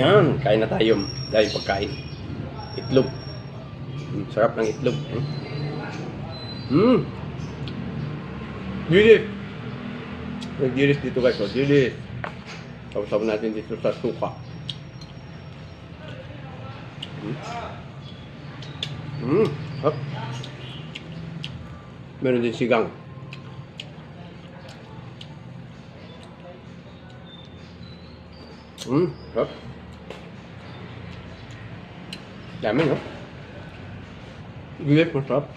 Yan, kain na tayo. Dahil pagkain. Itlog. Mm, sarap ng itlog. Mm. Mm. Dilis. Nagdilis dito guys. Oh, dilis. Tapos natin dito sa suka. Mm. Mm. Hop. Meron din sigang. Mm. Hop. Dami, no? Dilis, masarap.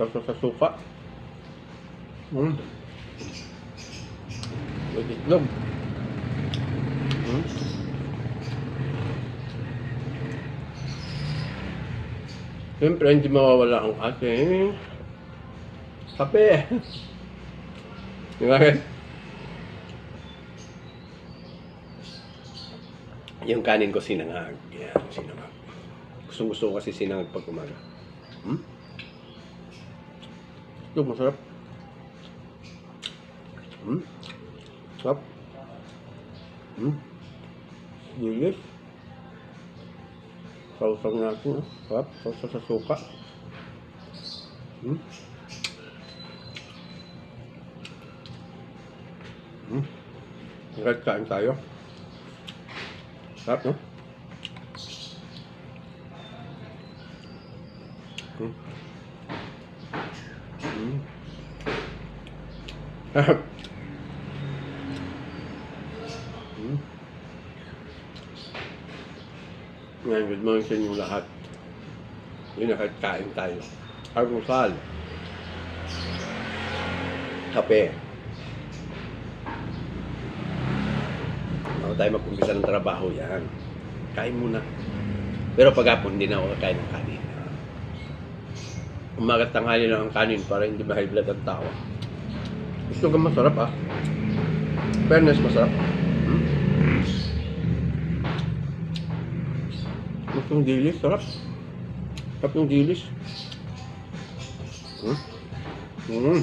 Tapos sa suka. Mm. With itlog. Mm. Siyempre, hindi mawawala ang ating kape. Di ba? Yung kanin ko sinangag. Yan, sinangag. Gusto gusto ko kasi sinangag pag umaga. Hmm? Ito, masarap. Hmm? Sarap. Hmm? Dilis. Sausang natin, ah. Sarap. Sausaw sa suka. Hmm? Hmm? Kahit kain tayo. Sarap, no? Hmm. Hmm. Hmm. Ngayon, good morning sa inyong lahat. Yun, nakakain tayo. Almusal. Kape. Bago tayo mag-umpisa ng trabaho, yan. Kain muna. Pero pag-hapon, hindi na ako kakain ng kanin. Umagat tanghali lang ang kanin para hindi ma-high ang tao. Gusto ka masarap ah. Fairness, masarap. Hmm? Gusto yung dilis, sarap. Sarap yung dilis. Hmm? Hmm.